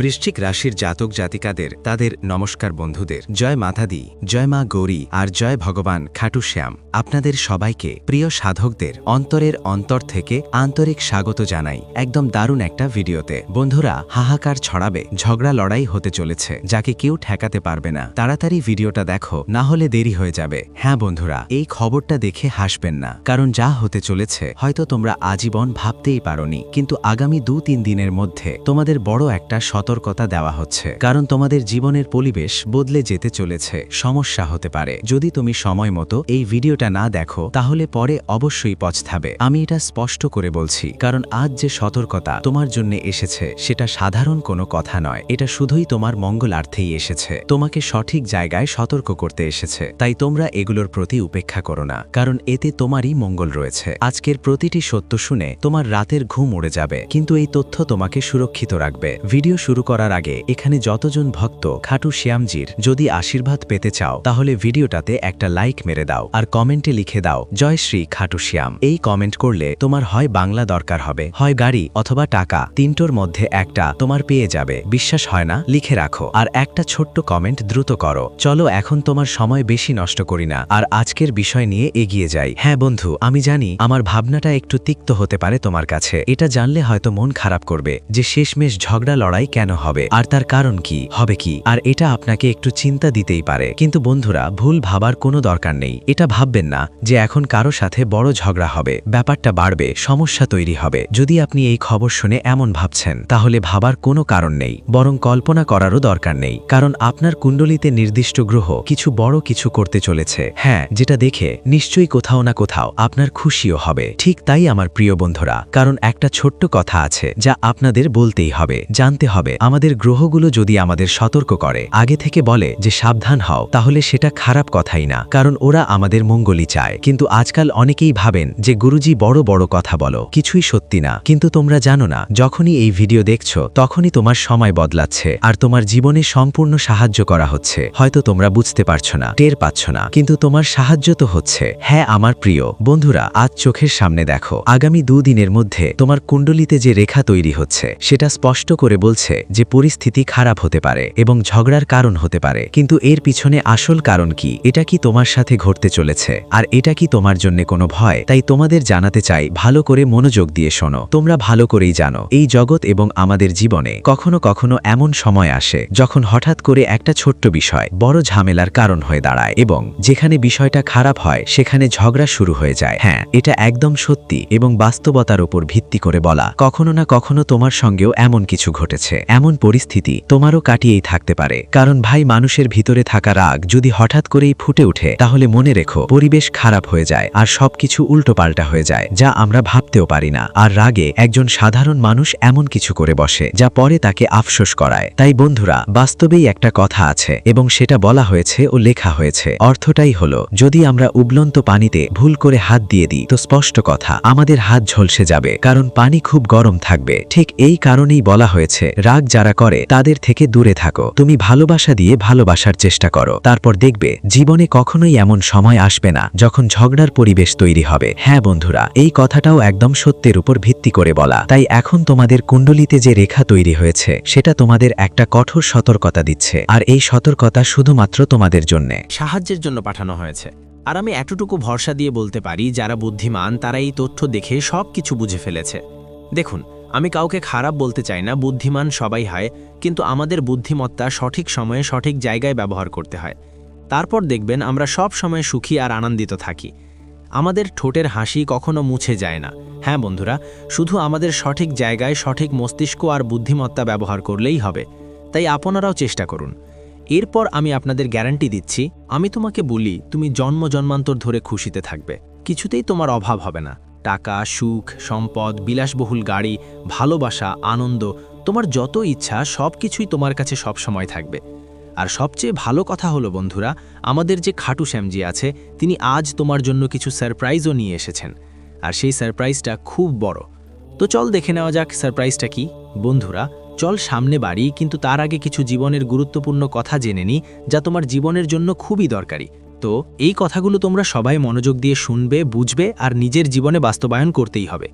বৃশ্চিক রাশির জাতক জাতিকাদের, তাদের নমস্কার বন্ধুদের। জয় মাতাদি, জয় মা গৌরী, আর জয় ভগবান খাটু শ্যাম। আপনাদের সবাইকে প্রিয় সাধকদের অন্তরের অন্তর থেকে আন্তরিক স্বাগত জানাই। একদম দারুণ একটা ভিডিওতে। বন্ধুরা, হাহাকার ছড়াবে, ঝগড়া লড়াই হতে চলেছে, যাকে কেউ ঠেকাতে পারবে না। তাড়াতাড়ি ভিডিওটা দেখো, না হলে দেরি হয়ে যাবে। হ্যাঁ বন্ধুরা, এই খবরটা দেখে হাসবেন না, কারণ যা হতে চলেছে, হয়তো তোমরা আজীবন ভাবতেই পারোনি। কিন্তু আগামী দু তিন দিনের মধ্যে তোমাদের বড় একটা সতর্কতা দেওয়া হচ্ছে। কারণ তোমাদের জীবনের পরিবেশ বদলে যেতে চলেছে। সমস্যা হতে পারে। যদি তুমি সময় মতো এই ভিডিওটা না দেখো, তাহলে পরে অবশ্যই পছতাবে আমি এটা স্পষ্ট করে বলছি। কারণ আজ যে সতর্কতা তোমার জন্য এসেছে, সেটা সাধারণ কোনো কথা নয়। এটা শুধুই তোমার মঙ্গলার্থেই এসেছে। তোমাকে সঠিক জায়গায় সতর্ক করতে এসেছে। তাই তোমরা এগুলোর প্রতি উপেক্ষা করো না। কারণ এতে তোমারই মঙ্গল রয়েছে। আজকের প্রতিটি সত্য শুনে তোমার রাতের ঘুম উড়ে যাবে। কিন্তু এই তথ্য তোমাকে সুরক্ষিত রাখবে। ভিডিও শুরু করার আগে, এখানে যতজন ভক্ত, খাটু শ্যামজির যদি আশীর্বাদ পেতে চাও, তাহলে ভিডিওটাতে একটা লাইক মেরে দাও, আর কমেন্টে লিখে দাও, জয় শ্রী খাটু শ্যাম। এই কমেন্ট করলে তোমার হয় বাংলা দরকার হবে, হয় গাড়ি অথবা টাকা, তিনটোর মধ্যে একটা তোমার পেয়ে যাবে, বিশ্বাস হয় না? লিখে রাখো, আর একটা ছোট্ট কমেন্ট দ্রুত করো, চলো এখন তোমার সময় বেশি নষ্ট করি না, আর আজকের বিষয় নিয়ে এগিয়ে যাই। হ্যাঁ বন্ধু, আমি জানি আমার ভাবনাটা একটু তিক্ত হতে পারে তোমার কাছে, এটা জানলে হয়তো মন খারাপ করবে, যে শেষমেশ ঝগড়া লড়াই কেন হবে? আর তার কারণ কি? হবে কি? আর এটা আপনাকে একটু চিন্তা দিতেই পারে। কিন্তু বন্ধুরা, ভুল ভাবার কোনো দরকার নেই। এটা ভাববেন না যে এখন কারও সাথে বড় ঝগড়া হবে। ব্যাপারটা বাড়বে, সমস্যা তৈরি হবে। যদি আপনি এই খবর শুনে এমন ভাবছেন, তাহলে ভাবার কোনো কারণ নেই। বরং কল্পনা করারও দরকার নেই। কারণ আপনার কুণ্ডলিতে নির্দিষ্ট গ্রহ কিছু বড় কিছু করতে চলেছে। হ্যাঁ যেটা দেখে নিশ্চয়ই কোথাও না কোথাও আপনার খুশিও হবে। ঠিক তাই, আমার প্রিয় বন্ধুরা, কারণ একটা ছোট্ট কথা আছে যা আপনাদের বলতেই হবে, জানতে হবে। আমাদের গ্রহগুলো যদি আমাদের সতর্ক করে, আগে থেকে বলে যে সাবধান হও, তাহলে সেটা খারাপ কথাই না, কারণ ওরা আমাদের মঙ্গলই চায়। কিন্তু আজকাল অনেকেই ভাবেন যে গুরুজি বড় বড় কথা বলো, কিছুই সত্যি না। কিন্তু তোমরা জানো না, যখনই এই ভিডিও দেখছ, তখনই তোমার সময় বদলাচ্ছে, আর তোমার জীবনে সম্পূর্ণ সাহায্য করা হচ্ছে। হয়তো তোমরা বুঝতে পারছ না, টের পাচ্ছ না, কিন্তু তোমার সাহায্য তো হচ্ছে। হ্যাঁ আমার প্রিয়, বন্ধুরা, আজ চোখের সামনে দেখো, আগামী দুদিনের মধ্যে তোমার কুণ্ডলিতে যে রেখা তৈরি হচ্ছে, সেটা স্পষ্ট করে বলছে যে পরিস্থিতি খারাপ হতে পারে এবং ঝগড়ার কারণ হতে পারে। কিন্তু এর পিছনে আসল কারণ কি? এটা কি তোমার সাথে ঘটতে চলেছে? আর এটা কি তোমার জন্য কোনো ভয়? তাই তোমাদের জানাতে চাই, ভালো করে মনোযোগ দিয়ে শোনো। তোমরা ভালো করেই জানো, এই জগৎ এবং আমাদের জীবনে কখনো কখনো এমন সময় আসে যখন হঠাৎ করে একটা ছোট্ট বিষয়, বড় ঝামেলার কারণ হয়ে দাঁড়ায় এবং যেখানে বিষয়টা খারাপ হয়, সেখানে ঝগড়া শুরু হয়ে যায়। হ্যাঁ এটা একদম সত্যি এবং বাস্তবতার উপর ভিত্তি করে বলা, কখনো না কখনো তোমার সঙ্গেও এমন কিছু ঘটেছে। এমন পরিস্থিতি তোমারও কাটিয়েই থাকতে পারে। কারণ ভাই, মানুষের ভিতরে থাকা রাগ যদি হঠাৎ করেই ফুটে উঠে তাহলে মনে রেখো, পরিবেশ খারাপ হয়ে যায় আর সবকিছু উল্টোপাল্টা হয়ে যায়, যা আমরা ভাবতেও পারি না। আর রাগে একজন সাধারণ মানুষ এমন কিছু করে বসে, যা পরে তাকে আফসোস করায়। তাই বন্ধুরা, বাস্তবেই একটা কথা আছে, এবং সেটা বলা হয়েছে ও লেখা হয়েছে। অর্থটাই হলো, যদি আমরা উবলন্ত পানিতে ভুল করে হাত দিয়ে দিই, তো স্পষ্ট কথা, আমাদের হাত ঝলসে যাবে, কারণ পানি খুব গরম থাকবে। ঠিক এই কারণেই বলা হয়েছে, রাগ যারা করে, তাদের থেকে দূরে থাকো। তুমি ভালোবাসা দিয়ে ভালোবাসার চেষ্টা করো। তারপর দেখবে, জীবনে কখনোই এমন সময় আসবে না, যখন ঝগড়ার পরিবেশ তৈরি হবে। হ্যাঁ বন্ধুরা, এই কথাটাও একদম সত্যের উপর ভিত্তি করে বলা। তাই এখন তোমাদের কুণ্ডলিতে যে রেখা তৈরি হয়েছে, সেটা তোমাদের একটা কঠোর সতর্কতা দিচ্ছে। আর এই সতর্কতা শুধুমাত্র তোমাদের জন্যে। সাহায্যের জন্য পাঠানো হয়েছে। আর আমি এতটুকু ভরসা দিয়ে বলতে পারি, যারা বুদ্ধিমান, তারা এই তথ্য দেখে সব কিছু বুঝে ফেলেছে। দেখুন আমি কাউকে খারাপ বলতে চাই না, বুদ্ধিমান সবাই হয়, কিন্তু আমাদের বুদ্ধিমত্তা সঠিক সময়ে সঠিক জায়গায় ব্যবহার করতে হয়। তারপর দেখবেন আমরা সব সময় সুখী আর আনন্দিত থাকি। আমাদের ঠোঁটের হাসি কখনো মুছে যায় না। হ্যাঁ বন্ধুরা, শুধু আমাদের সঠিক জায়গায় সঠিক মস্তিষ্ক আর বুদ্ধিমত্তা ব্যবহার করলেই হবে। তাই আপনারাও চেষ্টা করুন। এরপর আমি আপনাদের গ্যারান্টি দিচ্ছি, আমি তোমাকে বলি, তুমি জন্ম জন্মান্তর ধরে খুশিতে থাকবে। কিছুতেই তোমার অভাব হবে না। টাকা, সুখ, সম্পদ, বিলাসবহুল গাড়ি, ভালোবাসা, আনন্দ, তোমার যত ইচ্ছা সব কিছুই তোমার কাছে সব সময় থাকবে। আর সবচেয়ে ভালো কথা হলো বন্ধুরা, আমাদের যে খাটু শ্যামজি আছে, তিনি আজ তোমার জন্য কিছু সারপ্রাইজও নিয়ে এসেছেন। আর সেই সারপ্রাইজটা খুব বড়। তো চল দেখে নেওয়া যাক সারপ্রাইজটা কি। বন্ধুরা, চল সামনে বাড়ি, কিন্তু তার আগে কিছু জীবনের গুরুত্বপূর্ণ কথা জেনে নি, যা তোমার জীবনের জন্য খুবই দরকারি। তো এই কথাগুলো তোমরা সবাই মনোযোগ দিয়ে শুনবে, বুঝবে আর নিজের জীবনে বাস্তবায়ন করতেই হবে।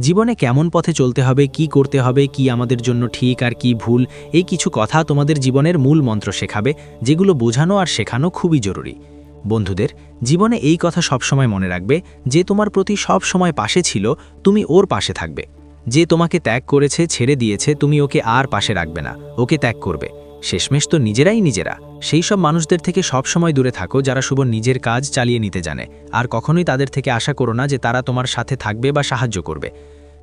জীবনে কেমন পথে চলতে হবে, কি করতে হবে, কি আমাদের জন্য ঠিক আর কি ভুল, এই কিছু কথা তোমাদের জীবনের মূল মন্ত্র শেখাবে, যেগুলো বোঝানো আর শেখানো খুবই জরুরি। বন্ধুদের, জীবনে এই কথা সবসময় মনে রাখবে, যে তোমার প্রতি সব সময় পাশে ছিল, তুমি ওর পাশে থাকবে। যে তোমাকে ত্যাগ করেছে, ছেড়ে দিয়েছে, তুমি ওকে আর পাশে রাখবে না, ওকে ত্যাগ করবে। শেষমেশ তো নিজেরাই নিজেরা। সেই সব মানুষদের থেকে সব সময় দূরে থাকো যারা শুভ নিজের কাজ চালিয়ে নিতে জানে। আর কখনোই তাদের থেকে আশা করো না যে তারা তোমার সাথে থাকবে বা সাহায্য করবে।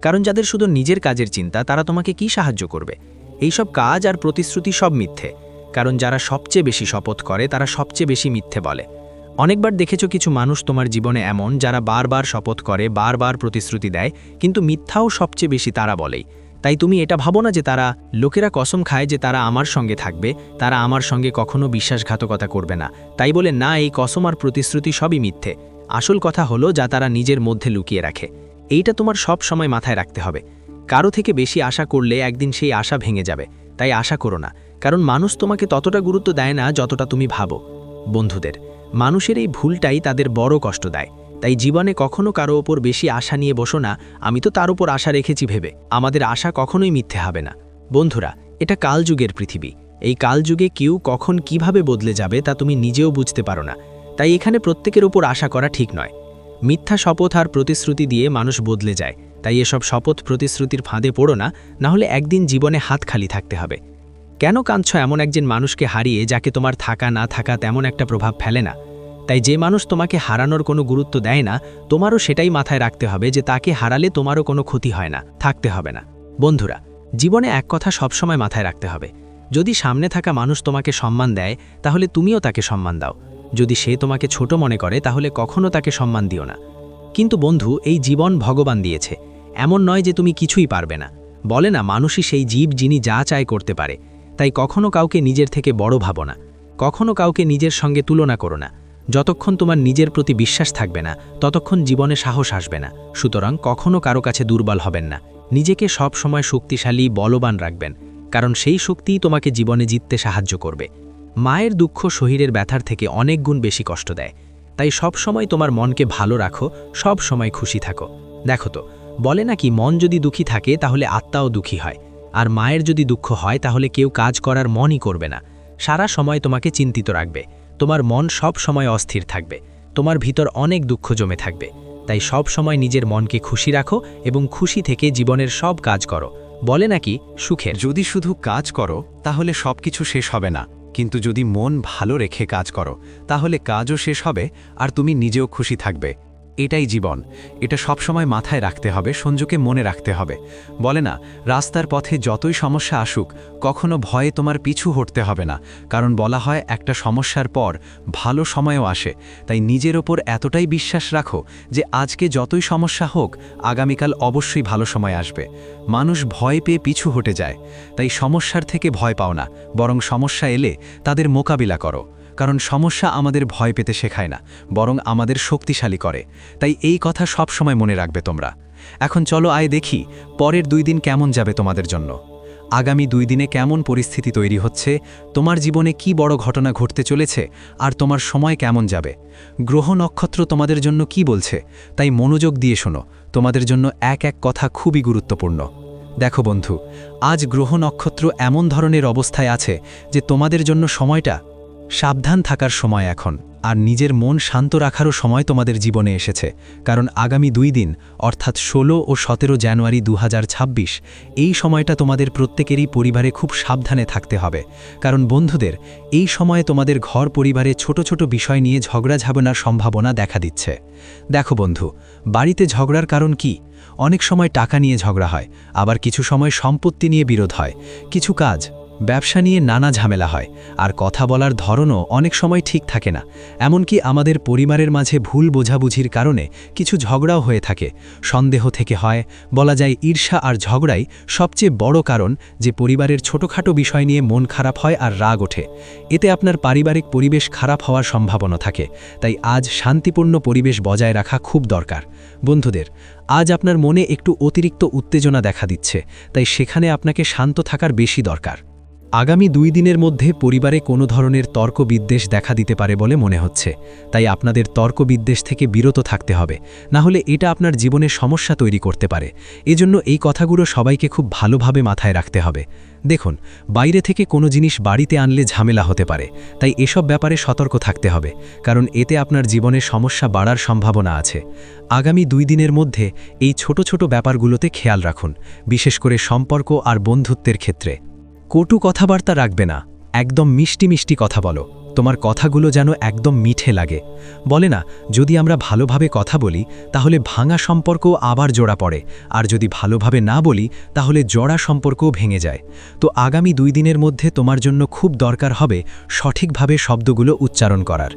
কারণ যাদের শুধু নিজের কাজের চিন্তা, তারা তোমাকে কি সাহায্য করবে? এইসব কাজ আর প্রতিশ্রুতি সব মিথ্যে। কারণ যারা সবচেয়ে বেশি শপথ করে, তারা সবচেয়ে বেশি মিথ্যে বলে। অনেকবার দেখেছ কিছু মানুষ তোমার জীবনে এমন, যারা বারবার শপথ করে, বারবার প্রতিশ্রুতি দেয়, কিন্তু মিথ্যাও সবচেয়ে বেশি তারা বলেই। তাই তুমি এটা ভাবো না যে তারা লোকেরা কসম খায় যে তারা আমার সঙ্গে থাকবে, তারা আমার সঙ্গে কখনো বিশ্বাসঘাতকতা করবে না। তাই বলে, না, এই কসম আর প্রতিশ্রুতি সবই মিথ্যে। আসল কথা হলো যা তারা নিজের মধ্যে লুকিয়ে রাখে। এইটা তোমার সব সময় মাথায় রাখতে হবে। কারও থেকে বেশি আশা করলে একদিন সেই আশা ভেঙে যাবে। তাই আশা করো না। কারণ মানুষ তোমাকে ততটা গুরুত্ব দেয় না যতটা তুমি ভাবো। বন্ধুদের, মানুষের এই ভুলটাই তাদের বড় কষ্ট দেয়। তাই জীবনে কখনো কারও ওপর বেশি আশা নিয়ে বসো না, আমি তো তার উপর আশা রেখেছি ভেবে। আমাদের আশা কখনোই মিথ্যে হবে না। বন্ধুরা, এটা কালযুগের পৃথিবী। এই কালযুগে কেউ কখন কীভাবে বদলে যাবে তা তুমি নিজেও বুঝতে পারো না। তাই এখানে প্রত্যেকের উপর আশা করা ঠিক নয়। মিথ্যা শপথ আর প্রতিশ্রুতি দিয়ে মানুষ বদলে যায়। তাই এসব শপথ প্রতিশ্রুতির ফাঁদে পড়ো না না হলে একদিন জীবনে হাত খালি থাকতে হবে। কেন কাঁদছ এমন একজন মানুষকে হারিয়ে, যাকে তোমার থাকা না থাকা তেমন একটা প্রভাব ফেলে না? তাই যে মানুষ তোমাকে হারানোর কোনো গুরুত্ব দেয় না, তোমারও সেটাই মাথায় রাখতে হবে যে তাকে হারালে তোমারও কোনো ক্ষতি হয় না, থাকতে হবে না। বন্ধুরা, জীবনে এক কথা সবসময় মাথায় রাখতে হবে। যদি সামনে থাকা মানুষ তোমাকে সম্মান দেয়, তাহলে তুমিও তাকে সম্মান দাও। যদি সে তোমাকে ছোট মনে করে, তাহলে কখনো তাকে সম্মান দিও না। কিন্তু বন্ধু, এই জীবন ভগবান দিয়েছে। এমন নয় যে তুমি কিছুই পারবে না। বলে না, মানুষই সেই জীব যিনি যা চায় করতে পারে। তাই কখনো কাউকে নিজের থেকে বড় ভাবো না। কখনো কাউকে নিজের সঙ্গে তুলনা করো না। যতক্ষণ তোমার নিজের প্রতি বিশ্বাস থাকবে না, ততক্ষণ জীবনে সাহস আসবে না। সুতরাং কখনো কারও কাছে দুর্বল হবেন না। নিজেকে সব সময় শক্তিশালী, বলবান রাখবেন, কারণ সেই শক্তিই তোমাকে জীবনে জিততে সাহায্য করবে। মায়ের দুঃখ শরীরের ব্যথার থেকে অনেক গুণ বেশি কষ্ট দেয়। তাই সব সময় তোমার মনকে ভালো রাখো, সব সময় খুশি থাকো। দেখো তো, বলে নাকি মন যদি দুঃখী থাকে, তাহলে আত্মাও দুঃখী হয়। আর মায়ের যদি দুঃখ হয়, তাহলে কেউ কাজ করার মনই করবে না। সারা সময় তোমাকে চিন্তিত রাখবে। তোমার মন সব সময় অস্থির থাকবে। তোমার ভিতর অনেক দুঃখ জমে থাকবে। তাই সব সময় নিজের মনকে খুশি রাখো এবং খুশি থেকে জীবনের সব কাজ করো। বলে নাকি সুখের? যদি শুধু কাজ করো, তাহলে সব কিছু শেষ হবে না। কিন্তু যদি মন ভালো রেখে কাজ করো, তাহলে কাজও শেষ হবে আর তুমি নিজেও খুশি থাকবে। এটাই জীবন। এটা সবসময় মাথায় রাখতে হবে, সঞ্জুকে মনে রাখতে হবে। বলে না, রাস্তার পথে যতই সমস্যা আসুক, কখনো ভয়ে তোমার পিছু হটতে হবে না। কারণ বলা হয়, একটা সমস্যার পর ভালো সময়ও আসে। তাই নিজের ওপর এতটাই বিশ্বাস রাখো যে আজকে যতই সমস্যা হোক, আগামীকাল অবশ্যই ভালো সময় আসবে। মানুষ ভয় পেয়ে পিছু হটে যায়। তাই সমস্যার থেকে ভয় পাও না। বরং সমস্যা এলে তাদের মোকাবিলা করো। কারণ সমস্যা আমাদের ভয় পেতে শেখায় না, বরং আমাদের শক্তিশালী করে। তাই এই কথা সব সময় মনে রাখবে তোমরা। এখন চলো আয় দেখি, পরের দুই দিন কেমন যাবে তোমাদের জন্য? আগামী দুই দিনে কেমন পরিস্থিতি তৈরি হচ্ছে? তোমার জীবনে কি বড় ঘটনা ঘটতে চলেছে? আর তোমার সময় কেমন যাবে? গ্রহ নক্ষত্র তোমাদের জন্য কি বলছে? তাই মনোযোগ দিয়ে শোনো, তোমাদের জন্য এক এক কথা খুবই গুরুত্বপূর্ণ। দেখো বন্ধু, আজ গ্রহ নক্ষত্র এমন ধরনের অবস্থায় আছে যে তোমাদের জন্য সময়টা সাবধান থাকার সময় এখন, আর নিজের মন শান্ত রাখারও সময় তোমাদের জীবনে এসেছে, কারণ আগামী দুই দিন, অর্থাৎ ১৬ ও সতেরো জানুয়ারি দু হাজার ছাব্বিশ, এই সময়টা তোমাদের প্রত্যেকেরই পরিবারে খুব সাবধানে থাকতে হবে, কারণ বন্ধুদের, এই সময়ে তোমাদের ঘর পরিবারে ছোট ছোট বিষয় নিয়ে ঝগড়া ঝাবনার সম্ভাবনা দেখা দিচ্ছে। দেখো বন্ধু, বাড়িতে ঝগড়ার কারণ কি? অনেক সময় টাকা নিয়ে ঝগড়া হয়, আবার কিছু সময় সম্পত্তি নিয়ে বিরোধ হয়, কিছু কাজ ব্যবসা নিয়ে নানা ঝামেলা হয়, আর কথা বলার ধরনও অনেক সময় ঠিক থাকে না। এমনকি আমাদের পরিবারের মাঝে ভুল বোঝাবুঝির কারণে কিছু ঝগড়াও হয়ে থাকে। সন্দেহ থেকে হয়, বলা যায় ঈর্ষা আর ঝগড়াই সবচেয়ে বড় কারণ যে পরিবারের ছোটোখাটো বিষয় নিয়ে মন খারাপ হয় আর রাগ ওঠে। এতে আপনার পারিবারিক পরিবেশ খারাপ হওয়ার সম্ভাবনা থাকে, তাই আজ শান্তিপূর্ণ পরিবেশ বজায় রাখা খুব দরকার। বন্ধুদের, আজ আপনার মনে একটু অতিরিক্ত উত্তেজনা দেখা দিচ্ছে, তাই সেখানে আপনাকে শান্ত থাকার বেশি দরকার। আগামী দুই দিনের মধ্যে পরিবারে কোনো ধরনের তর্ক বিদ্বেষ দেখা দিতে পারে বলে মনে হচ্ছে। তাই আপনাদের তর্ক বিদ্বেষ থেকে বিরত থাকতে হবে। না হলে এটা আপনার জীবনে সমস্যা তৈরি করতে পারে। এজন্য এই কথাগুলো সবাইকে খুব ভালোভাবে মাথায় রাখতে হবে। দেখুন, বাইরে থেকে কোনো জিনিস বাড়িতে আনলে ঝামেলা হতে পারে। তাই এসব ব্যাপারে সতর্ক থাকতে হবে, কারণ এতে আপনার জীবনে সমস্যা বাড়ার সম্ভাবনা আছে। আগামী দুই দিনের মধ্যে এই ছোট ছোট ব্যাপারগুলোতে খেয়াল রাখুন, বিশেষ করে সম্পর্ক আর বন্ধুত্বের ক্ষেত্রে। কটু কথাবার্তা রাখবে না। একদম মিষ্টি মিষ্টি কথা বলো। তোমার কথাগুলো যেন একদম মিঠে লাগে। বলে না, যদি আমরা ভালোভাবে কথা বলি, তাহলে ভাঙা সম্পর্ক আবার জোড়া পড়ে। আর যদি ভালোভাবে না বলি, তাহলে জোড়া সম্পর্কও ভেঙে যায়। তো আগামী দুই দিনের মধ্যে তোমার জন্য খুব দরকার হবে সঠিকভাবে শব্দগুলো উচ্চারণ করার।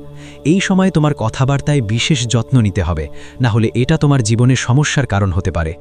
এই সময় তোমার কথাবার্তায় বিশেষ যত্ন নিতে হবে। না হলে এটা তোমার জীবনে সমস্যার কারণ হতে পারে।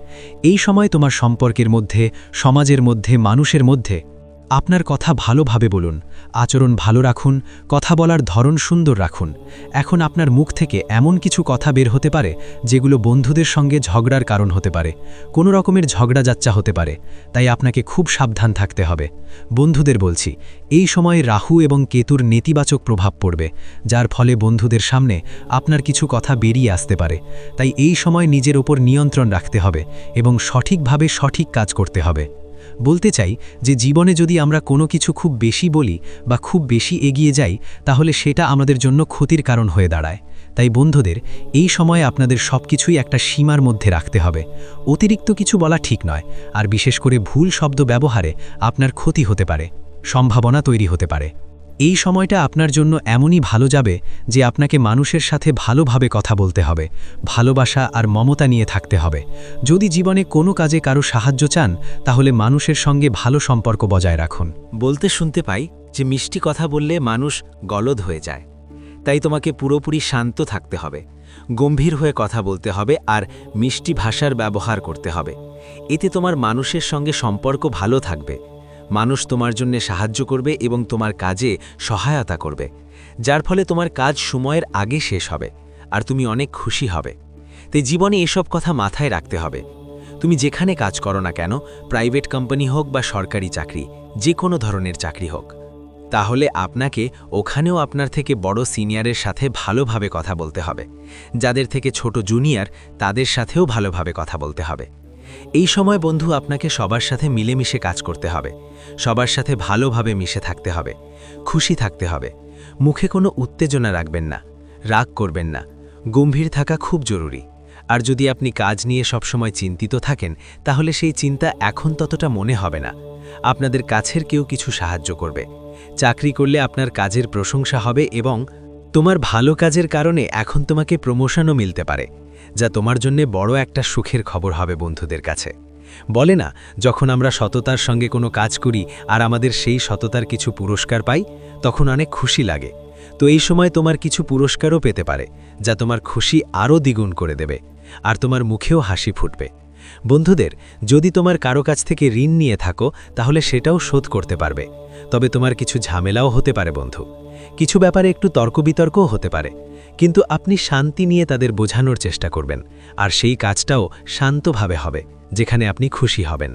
এই সময় তোমার সম্পর্কের মধ্যে, সমাজের মধ্যে, মানুষের মধ্যে আপনার কথা ভালোভাবে বলুন, আচরণ ভালো রাখুন, কথা বলার ধরন সুন্দর রাখুন। এখন আপনার মুখ থেকে এমন কিছু কথা বের হতে পারে, যেগুলো বন্ধুদের সঙ্গে ঝগড়ার কারণ হতে পারে। কোনো রকমের ঝগড়া যাচ্চা হতে পারে, তাই আপনাকে খুব সাবধান থাকতে হবে। বন্ধুদের বলছি, এই সময়ে রাহু এবং কেতুর নেতিবাচক প্রভাব পড়বে, যার ফলে বন্ধুদের সামনে আপনার কিছু কথা বেরিয়ে আসতে পারে। তাই এই সময় নিজের ওপর নিয়ন্ত্রণ রাখতে হবে এবং সঠিকভাবে সঠিক কাজ করতে হবে। বলতে চাই যে জীবনে যদি আমরা কোনো কিছু খুব বেশি বলি বা খুব বেশি এগিয়ে যাই, তাহলে সেটা আমাদের জন্য ক্ষতির কারণ হয়ে দাঁড়ায়। তাই বন্ধুদের, এই সময়ে আপনাদের সব কিছুই একটা সীমার মধ্যে রাখতে হবে। অতিরিক্ত কিছু বলা ঠিক নয়, আর বিশেষ করে ভুল শব্দ ব্যবহারে আপনার ক্ষতি হতে পারে, সম্ভাবনা তৈরি হতে পারে। এই সময়টা আপনার জন্য এমনই ভালো যাবে যে আপনাকে মানুষের সাথে ভালোভাবে কথা বলতে হবে, ভালোবাসা আর মমতা নিয়ে থাকতে হবে। যদি জীবনে কোনো কাজে কারও সাহায্য চান, তাহলে মানুষের সঙ্গে ভালো সম্পর্ক বজায় রাখুন। বলতে শুনতে পাই যে মিষ্টি কথা বললে মানুষ গলদ হয়ে যায়। তাই তোমাকে পুরোপুরি শান্ত থাকতে হবে, গম্ভীর হয়ে কথা বলতে হবে আর মিষ্টি ভাষার ব্যবহার করতে হবে। এতে তোমার মানুষের সঙ্গে সম্পর্ক ভালো থাকবে। মানুষ তোমার জন্য সাহায্য করবে এবং তোমার কাজে সহায়তা করবে, যার ফলে তোমার কাজ সময়ের আগে শেষ হবে আর তুমি অনেক খুশি হবে। তাই জীবনে এসব কথা মাথায় রাখতে হবে। তুমি যেখানে কাজ করো না কেন, প্রাইভেট কোম্পানি হোক বা সরকারি চাকরি যে কোনো ধরনের চাকরি হোক, তাহলে আপনাকে ওখানেও আপনার থেকে বড় সিনিয়রের সাথে ভালোভাবে কথা বলতে হবে। যাদের থেকে ছোট জুনিয়র, তাদের সাথেও ভালোভাবে কথা বলতে হবে। এই সময় বন্ধু আপনাকে সবার সাথে মিলেমিশে কাজ করতে হবে। সবার সাথে ভালোভাবে মিশে থাকতে হবে। খুশি থাকতে হবে। মুখে কোনো উত্তেজনা রাখবেন না। রাগ করবেন না। গম্ভীর থাকা খুব জরুরি। আর যদি আপনি কাজ নিয়ে সবসময় চিন্তিত থাকেন, তাহলে সেই চিন্তা এখন ততটা মনে হবে না। আপনাদের কাছের কেউ কিছু সাহায্য করবে। চাকরি করলে আপনার কাজের প্রশংসা হবে এবং তোমার ভালো কাজের কারণে এখন তোমাকে প্রমোশনও মিলতে পারে। যা তোমার জন্য বড় একটা সুখের খবর হবে বন্ধুদের কাছে। বলে না, যখন আমরা সততার সঙ্গে কোনো কাজ করি আর আমাদের সেই সততার কিছু পুরস্কার পাই, তখন অনেক খুশি লাগে। তো এই সময় তোমার কিছু পুরস্কারও পেতে পারে, যা তোমার খুশি আরও দ্বিগুণ করে দেবে আর তোমার মুখেও হাসি ফুটবে। বন্ধুদের, যদি তোমার কারও কাছ থেকে ঋণ নিয়ে থাকো, তাহলে সেটাও শোধ করতে পারবে। তবে তোমার কিছু ঝামেলাও হতে পারে, বন্ধু। কিছু ব্যাপারে একটু তর্ক বিতর্কও হতে পারে, কিন্তু আপনি শান্তি নিয়ে তাদের বোঝানোর চেষ্টা করবেন, আর সেই কাজটাও শান্তভাবে হবে, যেখানে আপনি খুশি হবেন।